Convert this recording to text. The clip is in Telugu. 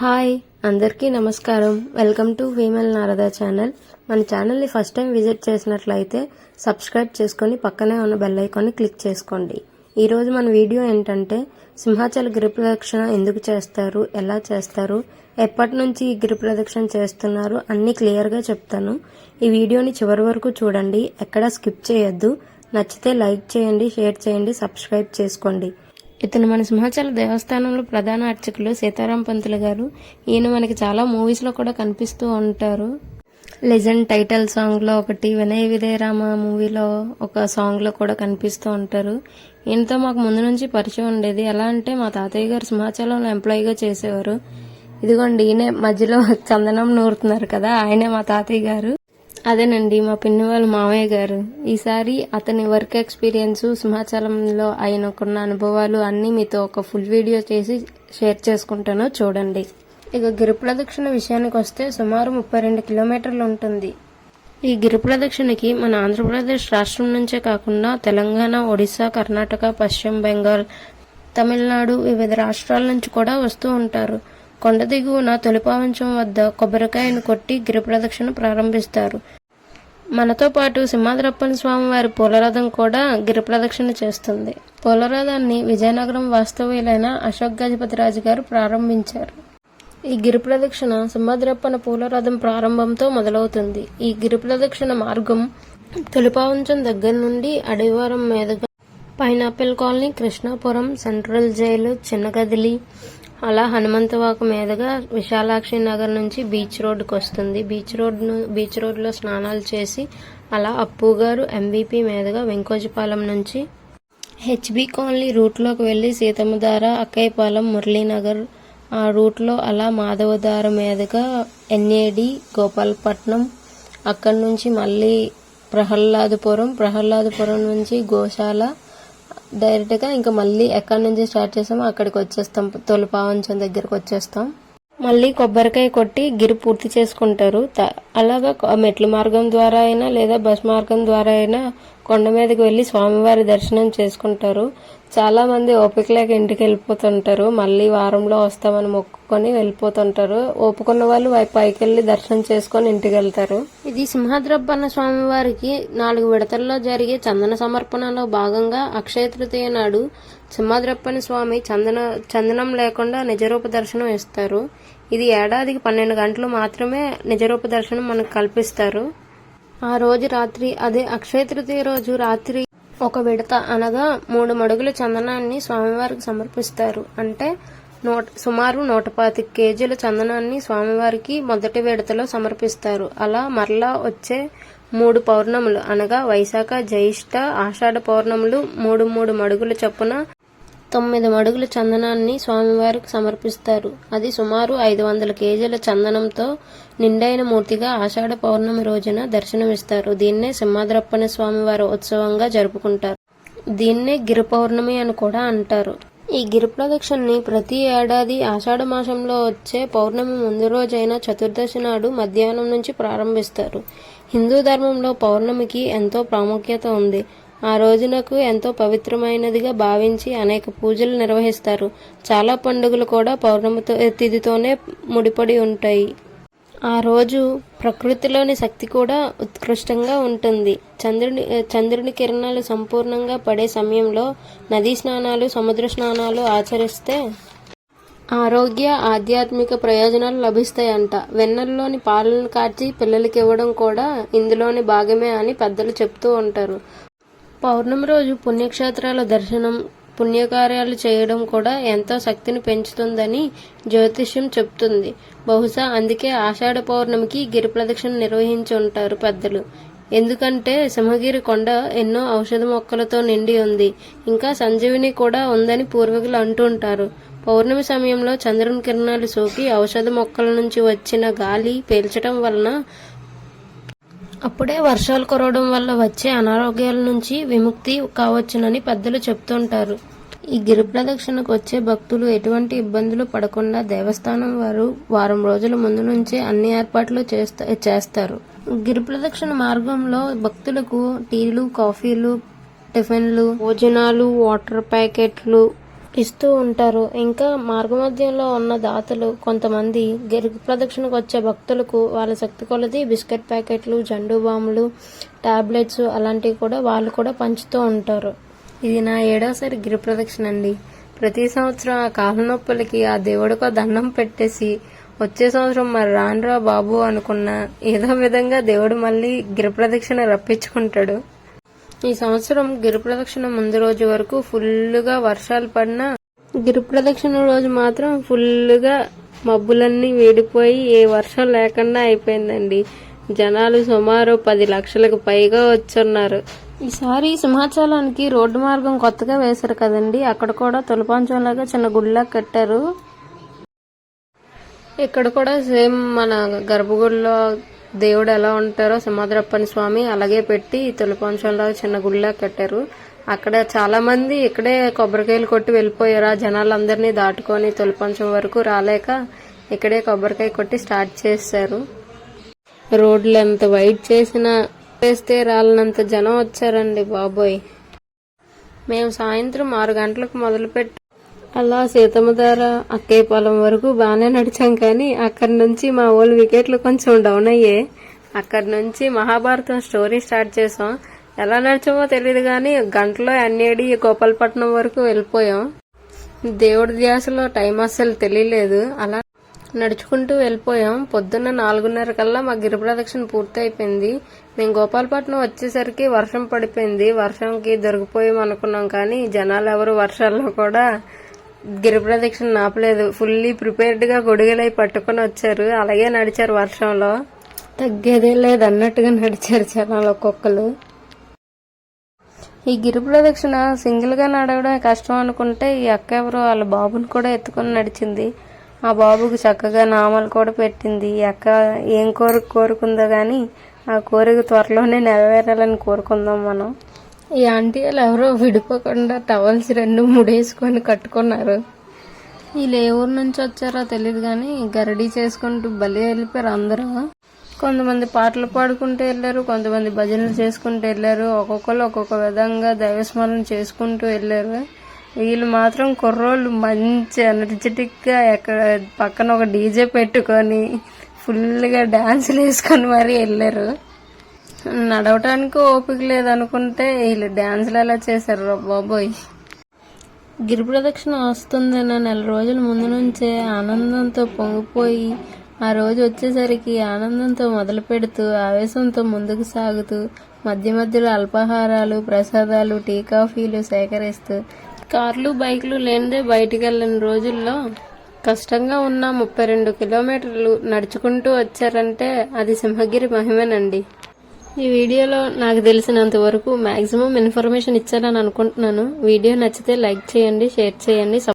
హాయ్ అందరికీ నమస్కారం. Welcome to female Narada channel. మన ఛానల్ని ఫస్ట్ టైం విజిట్ చేసినట్లయితే సబ్స్క్రైబ్ చేసుకొని పక్కనే ఉన్న బెల్ ఐకాన్ని క్లిక్ చేసుకోండి. ఈరోజు మన వీడియో ఏంటంటే సింహాచల గిరి ప్రదక్షిణ ఎందుకు చేస్తారు ఎలా చేస్తారు ఎప్పటి నుంచి ఈ గిరి ప్రదక్షిణ చేస్తున్నారు అన్నీ క్లియర్గా చెప్తాను. ఈ వీడియోని చివరి వరకు చూడండి ఎక్కడా స్కిప్ చేయొద్దు. నచ్చితే లైక్ చేయండి షేర్ చేయండి సబ్స్క్రైబ్ చేసుకోండి. ఇతను మన సింహాచల దేవస్థానంలో ప్రధాన అర్చకులు సీతారాం పంతులు గారు. ఈయన మనకి చాలా మూవీస్లో కూడా కనిపిస్తూ ఉంటారు. లెజెండ్ టైటిల్ సాంగ్లో ఒకటి వినయ విదయరామ మూవీలో ఒక సాంగ్లో కూడా కనిపిస్తూ ఉంటారు. ఈయనతో మాకు ముందు నుంచి పరిచయం ఉండేది. ఎలా అంటే మా తాతయ్య గారు సింహాచలంలో ఎంప్లాయీగా చేసేవారు. ఇదిగోండి ఈయనే మధ్యలో చందనం నూరుతున్నారు కదా ఆయనే మా తాతయ్య గారు. అదేనండి మా పిన్ని వాళ్ళ మామయ్య గారు. ఈసారి అతని వర్క్ ఎక్స్పీరియన్స్ సింహాచలంలో ఆయనకున్న అనుభవాలు అన్నీ మీతో ఒక ఫుల్ వీడియో చేసి షేర్ చేసుకుంటాను చూడండి. ఇక గిరి ప్రదక్షిణ విషయానికి వస్తే సుమారు ముప్పై రెండు కిలోమీటర్లు ఉంటుంది. ఈ గిరి ప్రదక్షిణకి మన ఆంధ్రప్రదేశ్ రాష్ట్రం నుంచే కాకుండా తెలంగాణ ఒడిశా కర్ణాటక పశ్చిమ బెంగాల్ తమిళనాడు వివిధ రాష్ట్రాల నుంచి కూడా వస్తూ ఉంటారు. కొండ దిగువన తొలిపావంచం వద్ద కొబ్బరికాయను కొట్టి గిరిప్రదక్షిణ ప్రారంభిస్తారు. మనతో పాటు సింహాద్రప్పని స్వామి వారి పూలరథం కూడా గిరిప్రదక్షిణ చేస్తుంది. పూలరథాన్ని విజయనగరం వాస్తవ్యులైన అశోక్ గజపతిరాజు గారు ప్రారంభించారు. ఈ గిరి ప్రదక్షిణ సింహాద్రప్పన పూలరథం ప్రారంభంతో మొదలవుతుంది. ఈ గిరి ప్రదక్షిణ మార్గం తొలిపావంచం దగ్గర నుండి అడవివారం మీదుగా pineapple colony Krishnapuram central jail Chinagadili అలా హనుమంతవాకు మీదుగా విశాలాక్షి నగర్ నుంచి బీచ్ రోడ్డుకు వస్తుంది. బీచ్ రోడ్ బీచ్ రోడ్లో స్నానాలు చేసి అలా అప్పు గారు ఎంబీపీ మీదుగా వెంకోజపాలెం నుంచి హెచ్బి కాలనీ రూట్లోకి వెళ్ళి సీతమ్మధార అక్కయ్యపాలెం మురళీనగర్ ఆ రూట్లో అలా మాధవధార మీదుగా ఎన్ఏడి గోపాలపట్నం అక్కడి నుంచి మళ్ళీ ప్రహ్లాదపురం ప్రహ్లాదపురం నుంచి గోశాల డైరెక్ట్గా ఇంకా మళ్ళీ ఎక్కడి నుంచి స్టార్ట్ చేస్తామో అక్కడికి వచ్చేస్తాం. తొలిపావంచం దగ్గరకు వచ్చేస్తాం. మళ్ళీ కొబ్బరికాయ కొట్టి గిరి పూర్తి చేసుకుంటారు. అలాగా మెట్ల మార్గం ద్వారా అయినా లేదా బస్ మార్గం ద్వారా అయినా కొండ మీదకి వెళ్ళి స్వామివారి దర్శనం చేసుకుంటారు. చాలామంది ఓపిక లేక ఇంటికి వెళ్ళిపోతుంటారు. మళ్ళీ వారంలో వస్తామని మొక్కుకొని వెళ్ళిపోతుంటారు. ఓపుకున్న వాళ్ళు పైకి వెళ్ళి దర్శనం చేసుకొని ఇంటికి వెళ్తారు. ఇది సింహాద్రప్పన్న స్వామివారికి నాలుగు విడతల్లో జరిగే చందన సమర్పణలో భాగంగా అక్షయ తృతీయ నాడు సింహాద్రప్పని స్వామి చందన చందనం లేకుండా నిజరూప దర్శనం ఇస్తారు. ఇది ఏడాదికి పన్నెండు గంటలు మాత్రమే నిజరూప దర్శనం మనకు కల్పిస్తారు. ఆ రోజు రాత్రి అదే అక్షయ తృతీయ రోజు రాత్రి ఒక విడత అనగా మూడు మడుగుల చందనాన్ని స్వామివారికి సమర్పిస్తారు. అంటే నూట సుమారు నూట పాతిక కేజీల చందనాన్ని స్వామివారికి మొదటి విడతలో సమర్పిస్తారు. అలా మరలా వచ్చే మూడు పౌర్ణములు అనగా వైశాఖ జ్యేష్ఠ ఆషాఢ పౌర్ణములు మూడు మూడు మడుగుల చొప్పున తొమ్మిది మడుగుల చందనాన్ని స్వామివారికి సమర్పిస్తారు. అది సుమారు ఐదు వందల కేజీల చందనంతో నిండైన మూర్తిగా ఆషాఢ పౌర్ణమి రోజున దర్శనమిస్తారు. దీన్నే సింహాద్రప్పన స్వామివారి ఉత్సవంగా జరుపుకుంటారు. దీన్నే గిరి పౌర్ణమి అని కూడా అంటారు. ఈ గిరి ప్రదక్షిణని ప్రతి ఏడాది ఆషాఢ మాసంలో వచ్చే పౌర్ణమి ముందు రోజైన చతుర్దశి నాడు మధ్యాహ్నం నుంచి ప్రారంభిస్తారు. హిందూ ధర్మంలో పౌర్ణమికి ఎంతో ప్రాముఖ్యత ఉంది. ఆ రోజునకు ఎంతో పవిత్రమైనదిగా భావించి అనేక పూజలు నిర్వహిస్తారు. చాలా పండుగలు కూడా పౌర్ణమితో తిథితోనే ముడిపడి ఉంటాయి. ఆ రోజు ప్రకృతిలోని శక్తి కూడా ఉత్కృష్టంగా ఉంటుంది. చంద్రుని చంద్రుని కిరణాలు సంపూర్ణంగా పడే సమయంలో నదీ స్నానాలు సముద్ర స్నానాలు ఆచరిస్తే ఆరోగ్య ఆధ్యాత్మిక ప్రయోజనాలు లభిస్తాయంట. వెన్నెల్లోని పాలను కాచి పిల్లలకి ఇవ్వడం కూడా ఇందులోని భాగమే అని పెద్దలు చెప్తూ ఉంటారు. పౌర్ణమి రోజు పుణ్యక్షేత్రాల దర్శనం పుణ్యకార్యాలు చేయడం కూడా ఎంతో శక్తిని పెంచుతుందని జ్యోతిష్యం చెప్తుంది. బహుశా అందుకే ఆషాఢ పౌర్ణమికి గిరి ప్రదక్షిణ నిర్వహించి ఉంటారు పెద్దలు. ఎందుకంటే సింహగిరి కొండ ఎన్నో ఔషధ మొక్కలతో నిండి ఉంది. ఇంకా సంజీవిని కూడా ఉందని పూర్వీకులు అంటుంటారు పౌర్ణమి సమయంలో చంద్రుని కిరణాలు సోకి ఔషధ మొక్కల నుంచి వచ్చిన గాలి పీల్చడం వలన అప్పుడే వర్షాలు కురవడం వల్ల వచ్చే అనారోగ్యాల నుంచి విముక్తి కావచ్చునని పెద్దలు చెప్తుంటారు. ఈ గిరి ప్రదక్షిణకు వచ్చే భక్తులు ఎటువంటి ఇబ్బందులు పడకుండా దేవస్థానం వారు వారం రోజుల ముందు నుంచే అన్ని ఏర్పాట్లు చేస్తారు. గిరి ప్రదక్షిణ మార్గంలో భక్తులకు టీలు కాఫీలు టిఫిన్లు భోజనాలు వాటర్ ప్యాకెట్లు ఇస్తూ ఉంటారు. ఇంకా మార్గమధ్యంలో ఉన్న దాతలు కొంతమంది గిరి ప్రదక్షిణకు వచ్చే భక్తులకు వాళ్ళ శక్తి కొలది బిస్కెట్ ప్యాకెట్లు జండు బాములు టాబ్లెట్స్ అలాంటివి కూడా వాళ్ళు కూడా పంచుతూ ఉంటారు. ఇది నా ఏడోసారి గిరి ప్రదక్షిణ అండి. ప్రతి సంవత్సరం ఆ కాళ్ళ నొప్పులకి ఆ దేవుడికో దండం పెట్టేసి వచ్చే సంవత్సరం మరి రానురా బాబు అనుకున్నా ఏదో విధంగా దేవుడు మళ్ళీ గిరి ప్రదక్షిణ రప్పించుకుంటాడు. ఈ సంవత్సరం గిరి ప్రదక్షిణ ముందు రోజు వరకు ఫుల్లుగా వర్షాలు పడినా గిరి ప్రదక్షిణ రోజు మాత్రం ఫుల్లుగా మబ్బులన్నీ వేడిపోయి ఏ వర్షం లేకుండా అయిపోయిందండి. జనాలు సుమారు పది లక్షలకు పైగా వచ్చున్నారు. ఈసారి సింహాచలానికి రోడ్డు మార్గం కొత్తగా వేశారు కదండి. అక్కడ కూడా తులపాంచంలాగా చిన్న గుడిలా కట్టారు. ఇక్కడ కూడా సేమ్ మన గర్భగుడిలో దేవుడు ఎలా ఉంటారో సింహాద్రప్పని స్వామి అలాగే పెట్టి తులపంచంలో చిన్న గుడిలా కట్టారు. అక్కడ చాలా మంది ఇక్కడే కొబ్బరికాయలు కొట్టి వెళ్ళిపోయారు. ఆ జనాలందరినీ దాటుకొని తొలిపంచం వరకు రాలేక ఇక్కడే కొబ్బరికాయ కొట్టి స్టార్ట్ చేశారు. రోడ్లు ఎంత వైట్ చేసినా వేస్తే రాలనంత జనం వచ్చారండి బాబోయ్. మేము సాయంత్రం ఆరు గంటలకు మొదలుపెట్టి అలా సీతమ్మధార అక్కేపాలెం వరకు బాగానే నడిచాం కానీ అక్కడి నుంచి మా ఊళ్ళ వికెట్లు కొంచెం డౌన్ అయ్యాయి అక్కడి నుంచి మహాభారతం స్టోరీ స్టార్ట్ చేసాం. ఎలా నడిచామో తెలియదు కానీ గంటలో అన్నేడి గోపాలపట్నం వరకు వెళ్ళిపోయాం. దేవుడి ధ్యాసలో టైం అస్సలు తెలియలేదు. అలా నడుచుకుంటూ వెళ్ళిపోయాం. పొద్దున్న నాలుగున్నర కల్లా మా గిరి ప్రదక్షిణ పూర్తి అయిపోయింది మేము గోపాలపట్నం వచ్చేసరికి వర్షం పడిపోయింది. వర్షంకి దొరికిపోయాం అనుకున్నాం కానీ జనాలు ఎవరు వర్షాల్లో కూడా గిరి ప్రదక్షిణ ఆపలేదు. ఫుల్లీ ప్రిపేర్డ్గా గొడుగులై పట్టుకొని వచ్చారు. అలాగే నడిచారు వర్షంలో. తగ్గేదే లేదు. అన్నట్టుగా నడిచారు జనాలు ఒక్కొక్కరు ఈ గిరి ప్రదక్షిణ సింగిల్గా నడవడమే కష్టం అనుకుంటే ఈ అక్క ఎవరో వాళ్ళ బాబుని కూడా ఎత్తుకొని నడిచింది. ఆ బాబుకి చక్కగా నామాలు కూడా పెట్టింది. ఈ అక్క ఏం కోరిక కోరుకుందో గాని ఆ కోరిక త్వరలోనే నెరవేరాలని కోరుకుందాం మనం. ఈ ఆంటీ వాళ్ళు ఎవరో విడిపోకుండా టవల్స్ రెండు మూడేసుకొని కట్టుకున్నారు. వీళ్ళు ఏ ఊరు నుంచి వచ్చారో తెలియదు కానీ గరడీ చేసుకుంటూ బలి వెళ్ళిపోయారు అందరూ. కొంతమంది పాటలు పాడుకుంటూ వెళ్ళారు కొంతమంది భజనలు చేసుకుంటూ వెళ్ళారు. ఒక్కొక్కరు ఒక్కొక్క విధంగా దైవస్మరణ చేసుకుంటూ వెళ్ళారు. వీళ్ళు మాత్రం కుర్రోళ్ళు మంచి ఎనర్జెటిక్గా ఎక్కడ పక్కన ఒక డీజే పెట్టుకొని ఫుల్గా డ్యాన్సులు వేసుకొని మరీ వెళ్ళారు. నడవటానికి ఓపిక లేదనుకుంటే వీళ్ళు డాన్సులు ఎలా చేశారు బాబోయ్. గిరి ప్రదక్షిణ వస్తుందన్న నెల రోజుల ముందు నుంచే ఆనందంతో పొంగిపోయి ఆ రోజు వచ్చేసరికి ఆనందంతో మొదలు పెడుతూ ఆవేశంతో ముందుకు సాగుతూ మధ్య మధ్యలో అల్పాహారాలు ప్రసాదాలు టీ కాఫీలు సేకరిస్తూ. కార్లు బైకులు లేనిదే బయటికి వెళ్ళని రోజుల్లో కష్టంగా ఉన్న ముప్పై రెండు కిలోమీటర్లు నడుచుకుంటూ వచ్చారంటే అది సింహగిరి మహిమేనండి. ఈ వీడియోలో నాకు తెలిసినంత వరకు మాక్సిమం ఇన్ఫర్మేషన్ ఇచ్చానని అనుకుంటున్నాను. వీడియో నచ్చితే లైక్ చేయండి షేర్ చేయండి